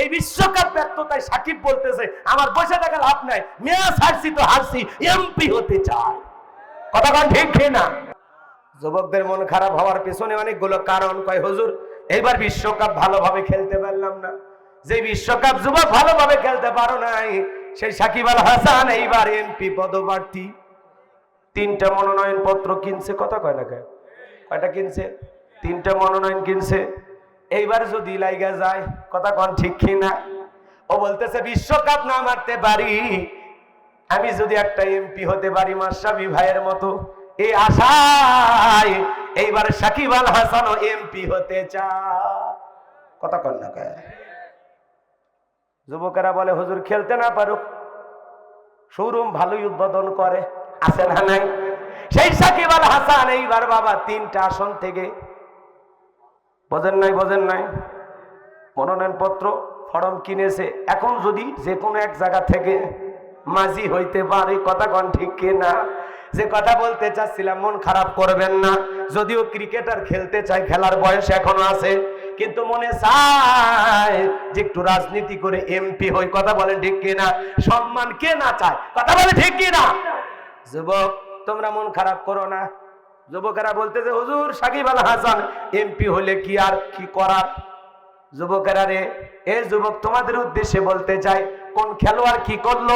এই বিশ্বকাপ ব্যর্থতায় সাকিব বলতেছে, আমার বসে থাকা লাভ নাই মেয়াজ হারছি তো হারছি, এমপি হতে চায় কথা কন ঠিক না? যুবকদের মন খারাপ হওয়ার পেছনে অনেকগুলো কারণ। কয়, হুজুর, এইবার বিশ্বকাপ ভালোভাবে খেলতে পারলাম না। যে বিশ্বকাপ যুবক ভালোভাবে খেলতে পারো নাই, সেই সাকিব আল হাসান এইবার এমপি পদপ্রার্থী। তিনটা মনোনয়ন পত্র কিনছে, কথা কয় না কয় কয়টা কিনছে? তিনটা মনোনয়ন কিনছে। এইবার যদি লাইগা যায়, কথা কন ঠিক কিনা? ও বলতেছে, বিশ্বকাপ না মারতে পারি। আমি যদি একটা এমপি হতে পারি মাসাবি ভাইয়ের মতো। এই আশায় এইবার সাকিব আল হাসানও এমপি হতে চায়। কথা কন না যুবকেরা বলে, হুজুর, খেলতে না পারুক। শোরুম ভালোই উদ্বোধন করে। আছে না নাই? সেই সাকিব আল হাসান এইবার বাবা তিনটা আসন থেকে বোঝেন নাই বোঝেন নাই। মনোনয়ন পত্র ফর্ম কিনেছে। এখন যদি যে কোনো এক জায়গা থেকে মাঝি হইতে পারে, কথা কন ঠিক কিনা? যে কথা বলতে চাচ্ছিলাম, মন খারাপ করবেন না। যদিও ক্রিকেটার খেলতে চায়, খেলার বয়স এখনও আছে, কিন্তু মনে চায় যে একটু রাজনীতি করে এমপি হই, কথা বলে ঠিক কিনা? সম্মান কে না চায়? কথা বলে ঠিক কিনা? যুবক, তোমরা মন খারাপ করো না। যুবকেরা বলতে যে হুজুর, সাকিব আল হাসান এমপি হলে কি আর কি করার? যুবকেরা রে, এ যুবক, তোমাদের উদ্দেশ্যে বলতে চাই, কোন খেলোয়াড় কি করল?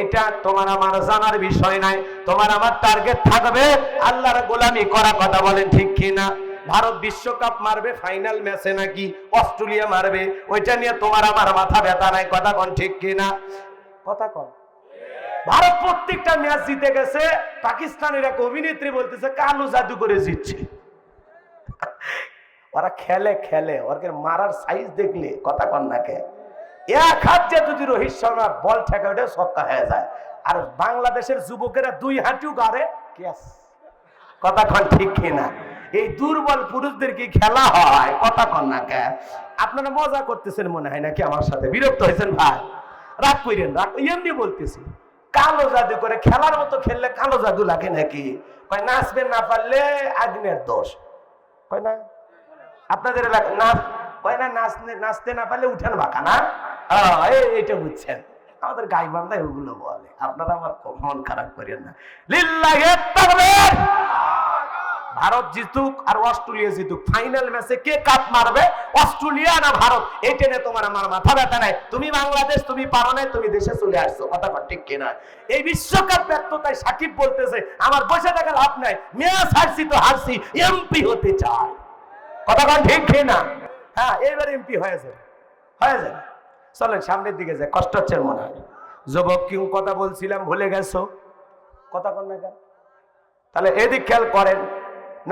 এটা তোমার আমার জানার বিষয় নাই। তোমার আমার টার্গেট থাকবে আল্লাহর গোলামি করা কথা বলেন ঠিক কি না ভারত বিশ্বকাপ মারবে ফাইনাল ম্যাচে নাকি অস্ট্রেলিয়া মারবে? ওইটা নিয়ে তোমার আমার মাথা ব্যথা নাই, কথা কন ঠিক কি না কথা কন। ভারত প্রত্যেকটা ম্যাচ জিতে গেছে, পাকিস্তানের এক অভিনেত্রী বলতেছে, কালো জাদু করে জিতছে। ওরা খেলে খেলে ওরকে মারার সাইজ দেখলে, কথা এক হাত যে যদি রোহিত শর্মা, বল ওটা হয়ে যায়। আর বাংলাদেশের যুবকেরা দুই হাঁটিও গাড়ে কথা কন ঠিক কিনা? এই দুর্বল পুরুষদের কি খেলা হয়? কথা কন না কে? আপনারা মজা করতেছেন মনে হয় নাকি আমার সাথে? বিরক্ত হয়েছেন ভাই? রাগ কইরেন, রাগ এমনি বলতেছি। কালো জাদু করে খেলার মতো খেললে কালো জাদু লাগে নাকি? কয় নাচবে না পারলে আগ্নের দোষ। কয় না। আপনাদের নাচ কয় না নাচতে নাচতে না পারলে উঠেন বাঁকা না? আহ, এইটা বুঝছেন। আমাদের গাই বান্ধায় ওগুলো বলে। আপনারা আমার মন খারাপ করেন না। লিল্লাহে ভারত জিতুক আর অস্ট্রেলিয়া জিতুক। ফাইনাল ম্যাচে কে কাপ মারবে? অস্ট্রেলিয়া না ভারত? এইটা নিয়ে তোমার আমার মাথা ব্যথা নাই। তুমি বাংলাদেশ, তুমি পারো নাই, তুমি দেশে চলে আসছো। কথা ঠিক কিনা? এই বিশ্বকাপ ব্যর্থতায় সাকিব বলতেছে, আমার বসে থাকা লাভ নাই। ম্যাচ হারছি তো হারছি এমপি হতে চায় কথা ঠিক কিনা? হ্যাঁ এবার এমপি হয়ে যাবে। হয়ে যাবে। চলেন, সামনের দিকে যায় কষ্ট হচ্ছে মনে হয়। যুবক, কিউ কথা বলছিলাম, ভুলে গেছো? কথা কন না কেন? তাহলে এদিক খেয়াল করেন।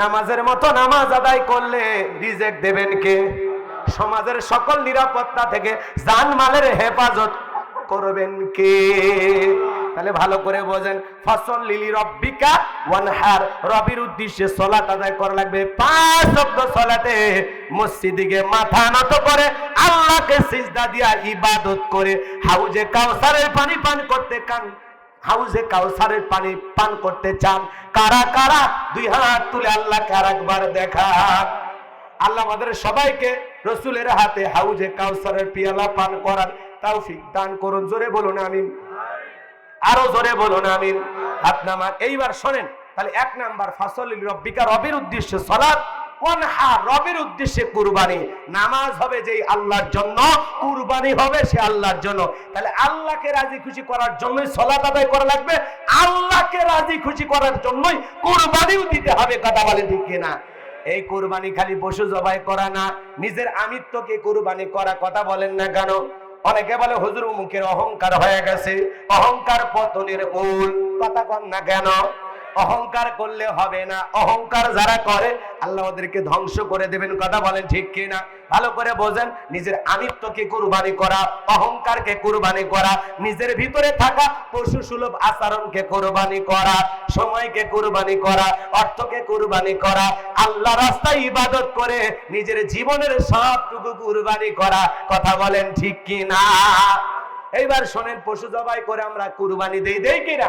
নামাজের মতো নামাজ আদায় করলে রিজেক্ট দেবেন কে? সমাজের সকল নিরাপত্তা থেকে জানমালের হেফাজত করবেন কে? তাহলে ভালো করে বোঝেন, ফসল লিলি রব্বিকা ওয়ানহার। রবির উদ্দেশ্যে সলাত আদায় করা লাগবে। পাঁচ অব্দ সলাতে মসজিদিকে মাথা নত করে আল্লাহকে সিজদা দিয়া ইবাদত করে, হাউজে কাউসারের পানি পান করতে কান হাউজে কাউসারের পানি পান করতে চান। কারা কারা? দুই হাত তুলে আল্লাহকে আর একবার দেখা আল্লাহ আমাদের সবাইকে রসুলের হাতে হাউজে কাউসারের পিয়ালা পান করার তৌফিক দান করুন। জোরে বলুন, আমিন। আরও জোরে বলুন, আমিন। হাত নামা এইবার শোনেন, তাহলে এক নাম্বার ফাসল রব্বিকা, রবির উদ্দেশ্যে সলাৎ। রবের উদ্দেশ্যে কুরবানি? নামাজ হবে আল্লাহর জন্য, কুরবানি হবে সে আল্লাহর জন্য। তাহলে আল্লাহকে রাজি খুশি করার জন্যই সলাত আদায় করা লাগবে, আল্লাহকে রাজি খুশি করার জন্যই কুরবানিও দিতে হবে, কথা বলে এই কুরবানি খালি পশু জবাই করা না, নিজের আমিত্বকে কুরবানি করা কথা বলেন না কেন? অনেকে বলে, হুজুর মুখের অহংকার হয়ে গেছে, অহংকার পতনের মূল, কথা কন না কেন? অহংকার করলে হবে না। অহংকার যারা করে, আল্লাহ ওদেরকে ধ্বংস করে দেবেন। কথা বলেন ঠিক কিনা? ভালো করে বোঝেন, নিজের আমিত্বকে কুরবানি করা, অহংকারকে কুরবানি করা, নিজের ভিতরে থাকা পশু সুলভ আচরণকে কুরবানি করা, সময়কে কুরবানি করা, অর্থকে কুরবানি করা, আল্লাহ রাস্তায় ইবাদত করে নিজের জীবনের সবটুকু কুরবানি করা। কথা বলেন ঠিক কিনা? এইবার শোনেন, পশু জবাই করে আমরা কুরবানি দেই দেই কিনা?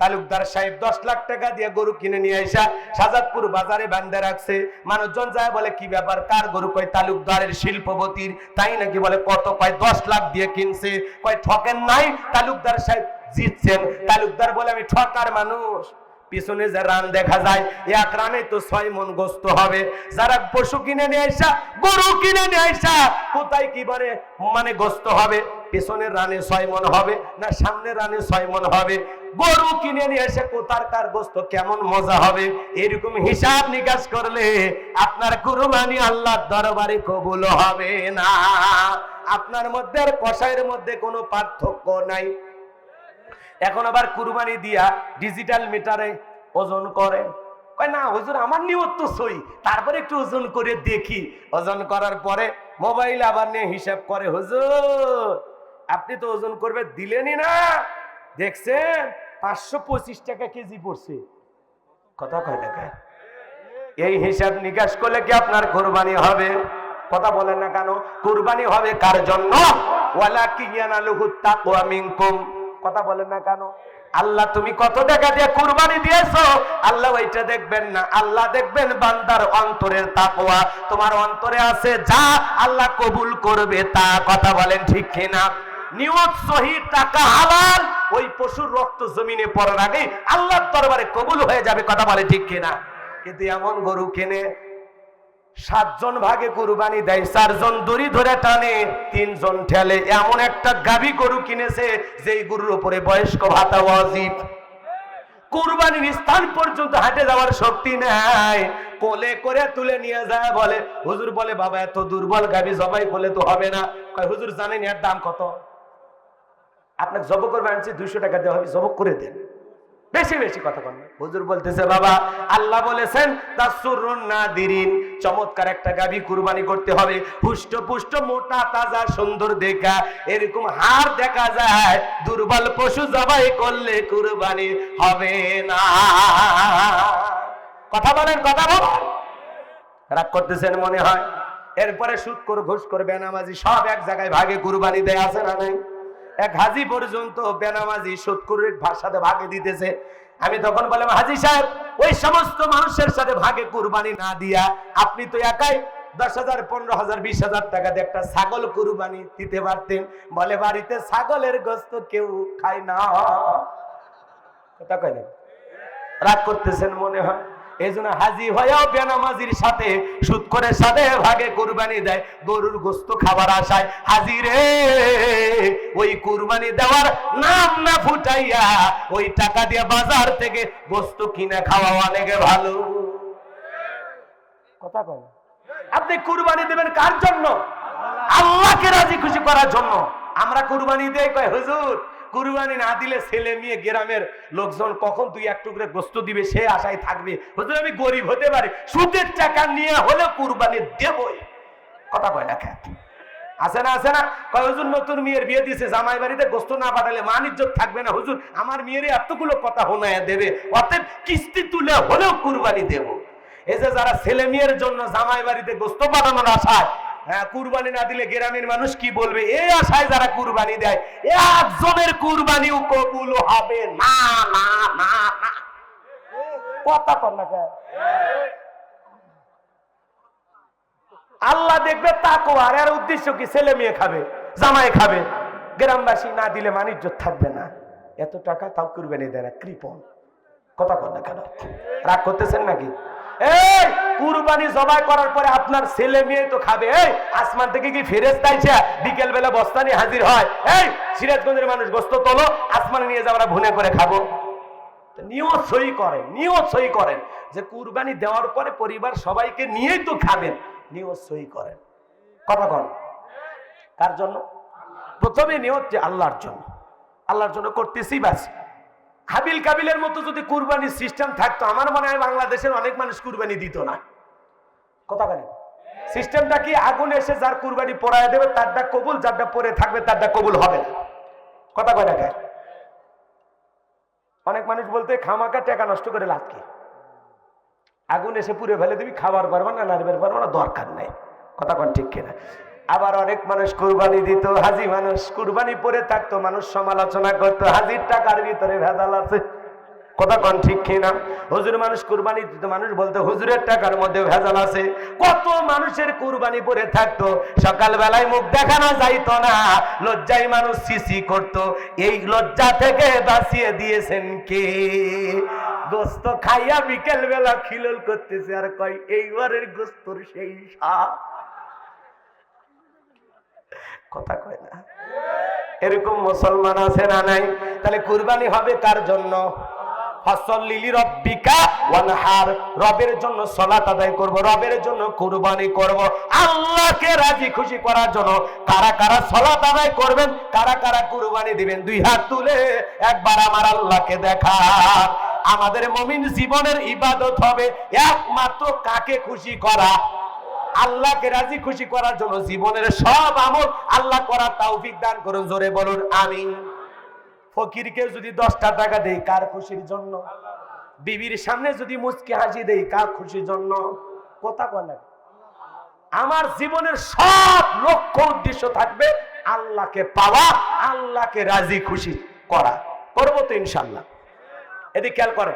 তালুকদার সাহেব দশ লাখ টাকা দিয়ে গরু কিনে নিয়ে আসা সাজাদপুর বাজারে বান্ধে রাখছে। মানুষজন যায় বলে, কি ব্যাপার? কার গরু? কয়, তালুকদারের শিল্পপতির। তাই নাকি বলে, কত? কয়, দশ লাখ দিয়ে কিনছে। কয়, ঠকেন নাই? তালুকদার সাহেব জিতছেন। তালুকদার বলে, আমি ঠকার মানুষ। পিছনে যে রান দেখা যায়, এক রানে তো ছয় মন গোস্ত হবে। যারা পশু কিনে নিয়ে আসা, গরু কিনে নিয়ে আসা, কোথায় কি বলে মানে গোস্ত হবে? পিছনের রানে ছয় মন হবে না সামনে রানে ছয় মন হবে? গরু কিনে নিয়ে এসে কোথার কার গোস্ত কেমন মজা হবে? এরকম হিসাব নিকাশ করলে আপনার কুরবানি আল্লাহর দরবারে কবুল হবে না। আপনার মধ্যে আর কষাইয়ের মধ্যে কোনো পার্থক্য নাই। এখন আবার কুরবানি দিয়া ডিজিটাল মিটারে ওজন করে। কয়, না, হুজুর, আমার নিয়ত তো সই। তারপরে একটু ওজন করে দেখি। ওজন করার পরে মোবাইল আবার নিয়ে হিসাব করে, হুজুর, আপনি তো ওজন করবে, দিলেনই না। দেখছেন, পাঁচশো পঁচিশ টাকা কেজি পড়ছে। কথা কয় টাকা এই হিসাব নিকাশ করলে কি আপনার কোরবানি হবে? কথা বলেন না কেন? কোরবানি হবে কার জন্য? ওয়ালা কিয়ানালুহু তাকওয়া মিনকুম। কথা বলেন না কেন? আল্লাহ, তুমি কত টাকা দিয়ে কুরবানি দিয়েছ? আল্লাহ, ওইটা দেখবেন না। আল্লাহ দেখবেন বান্দার অন্তরের তাকওয়া। তোমার অন্তরে আছে যা আল্লাহ কবুল করবে তা। কথা বলেন ঠিক কিনা? নিয়ত, সহি, টাকা হালাল, ওই পশুর রক্ত জমিনে পড়ার আগে আল্লাহর দরবারে কবুল হয়ে যাবে। কথা বলে ঠিক কিনা? কিন্তু এমন গরু কেনে সাতজন ভাগে কুরবানি দেয়, চারজন দড়ি ধরে টানে, তিনজন ঠেলে। এমন একটা গাভী গরু কিনেছে যেই গরুর উপরে বয়স্ক ভাতা ওয়াজিব। কুরবানির স্থান পর্যন্ত হাঁটে যাওয়ার শক্তি নাই। কোলে করে তুলে নিয়ে যায়, বলে, হুজুর বলে, বাবা, এত দুর্বল গাভী জবাই করলে তো হবে না। কয়, হুজুর, জানেন এর দাম কত? আপনাকে জব করবে, আনছি, দুইশো টাকা দেওয়া হবে জবক করে দেন। বেশি বেশি কথা বলেন হুজুর বলতেছে, বাবা, আল্লাহ বলেছেন নাদিরিন, চমৎকার একটা গাবি কুরবানি করতে হবে। হুষ্ট পুষ্ট মোটা তাজা সুন্দর দেখা, এরকম হাড় দেখা যায়, দুর্বল পশু জবাই করলে কুরবানি হবে না। কথা বলেন কথা বলেন। রাগ করতেছেন মনে হয়। এরপরে সুদ করে ঘুষ করে বেনামাজি সব এক জায়গায় ভাগে কুরবানি দেয় আছে না নাই? এক হাজি পর্যন্ত বেনামাজি সুৎকুরের সাথে ভাগে দিতেছে। আমি তখন বললাম, হাজি সাহেব, ওই সমস্ত মানুষের সাথে ভাগে কুরবানি না দিয়া আপনি তো একাই দশ হাজার, পনেরো হাজার, বিশ হাজার টাকা দিয়ে একটা ছাগল কুরবানি দিতে পারতেন। বলে, বাড়িতে ছাগলের গোস্ত কেউ খায় না। কথা কয় রাগ করতেছেন মনে হয়। এই হাজি হয়েও বেনামাজির সাথে করে সাথে ভাগে দেয়। গরুর গোস্ত খাবার হাজি রে ওই দেওয়ার নাম না ফুটাইয়া ওই টাকা দিয়ে বাজার থেকে গোস্ত কিনে খাওয়া অনেক ভালো। কথা কয় আপনি কুরবানি দেবেন কার জন্য? আল্লাহকে রাজি খুশি করার জন্য। আমরা কুরবানি দেই, কয়, হুজুর কুরবানি না দিলে ছেলে মেয়ে গ্রামের লোকজন কখন তুই এক টুকরে গোস্ত দিবে, সে আশায় থাকবে। হুজুর, আমি গরিব হতে পারি, সুদের টাকা নিয়ে হলে কুরবানি দেবই। কথা কয় না খ্যাত? আছে না আছে না? কয়, হুজুর, নতুন মেয়ের বিয়ে দিছে, জামাই বাড়িতে গোস্ত না পাঠালে মান ইজ্জত থাকবে না। হুজুর, আমার এতগুলো কথা হোনায় দেবে, অতএব কিস্তি তুলে হলেও কুরবানি দেব। এই যে যারা ছেলে মেয়ের জন্য জামাই বাড়িতে গোস্ত পাঠানোর আশায় হ্যাঁ কুরবানি না দিলে গ্রামের মানুষ কি বলবে? এই আশায় যারা কুরবানি দেয় একজনের কুরবানিও কবুল হবে না না না কথা কর না আল্লাহ দেখবে তাকো, আর এর উদ্দেশ্য কি? ছেলে মেয়ে খাবে, জামাই খাবে। গ্রামবাসী না দিলে মানিজ্য থাকবে না। এত টাকা তাও কুরবানি দেয় না কৃপন কথা কর না কেন? রাগ করতেছেন নাকি? এই, কুরবানি জবাই করার পরে আপনার ছেলে মেয়ে তো খাবে। এই, আসমান থেকে কি ফেরেস তাইছে বিকেল বেলা বস্তা নিয়ে হাজির হয়। এই, সিরাজগঞ্জের মানুষ গোস্ত তোলো, আসমানে নিয়ে যাওয়া ভুনে করে খাব। নিয়ত সই করেন, নিয়ত সই করেন। যে কুরবানি দেওয়ার পরে পরিবার সবাইকে নিয়েই তো খাবেন, নিয়ত সই করেন। কথা কন। কার জন্য? প্রথমে নিয়ত যে আল্লাহর জন্য। আল্লাহর জন্য করতেছি বাস। হাবিল কাবিলের মতো যদি কুরবানির সিস্টেম থাকতো, আমার মনে হয় বাংলাদেশের অনেক মানুষ কুরবানি দিত না। কথা বলেন। সিস্টেমটা কি? আগুন এসে যার কুরবানি পড়ায় দেবে, তারটা কবুল, যারটা পরে থাকবে, তারটা কবুল হবে না। কথা কয় না? অনেক মানুষ বলতে খামাকা টাকা নষ্ট করে লাভ কি? আগুন এসে পুড়ে ফেলে দিবি, খাবার পারবা না নাড়বের পারব না, দরকার নাই। কথা কোন ঠিক কিনা? আবার অনেক মানুষ কুরবানি দিত, হাজি মানুষ কুরবানি পরে থাকতো, মানুষ সমালোচনা করতো, হাজির টাকার ভিতরে ভেজাল আছে। কথা কন ঠিক কিনা? হুজুর মানুষ কুরবানি দিত, মানুষ বলতে, হুজুরের টাকার মধ্যে ভেজাল আছে। কত মানুষের কুরবানি পরে থাকতো সকাল বেলায় মুখ দেখানো যাইতো না, লজ্জায় মানুষ সিসি করত। এই লজ্জা থেকে বাঁচিয়ে দিয়েছেন কে? গোস্ত খাইয়া বিকেল বেলা খিলল করতেছে, আর কয়, এইবারের গোস্তর সেই কথা কয় না। এরকম মুসলমান আছে না নাই? তাহলে কুরবানি হবে কার জন্য? রবের জন্য সলাত আদায় করব, রবের জন্য কুরবানি করব। আল্লাহকে রাজি খুশি করার জন্য কারা কারা সলাত আদায় করবেন, কারা কারা কুরবানি দিবেন, দুই হাত তুলে একবার আমার আল্লাহকে দেখা আমাদের মমিন জীবনের ইবাদত হবে একমাত্র কাকে খুশি করা? আল্লাহকে রাজি খুশি করার জন্য জীবনের সব আমল আল্লাহ করার তৌফিক দান করুন, জোরে বলুন আমি ফকিরকে যদি দশটা টাকা দেই, কার খুশির জন্য? বিবির সামনে যদি মুচকি হাসি দেই, কার খুশির জন্য? কথা কয় আমার জীবনের সব লক্ষ্য উদ্দেশ্য থাকবে আল্লাহকে পাওয়া, আল্লাহকে রাজি খুশি করা। করব তো ইনশাল্লাহ এদিকে খেয়াল করে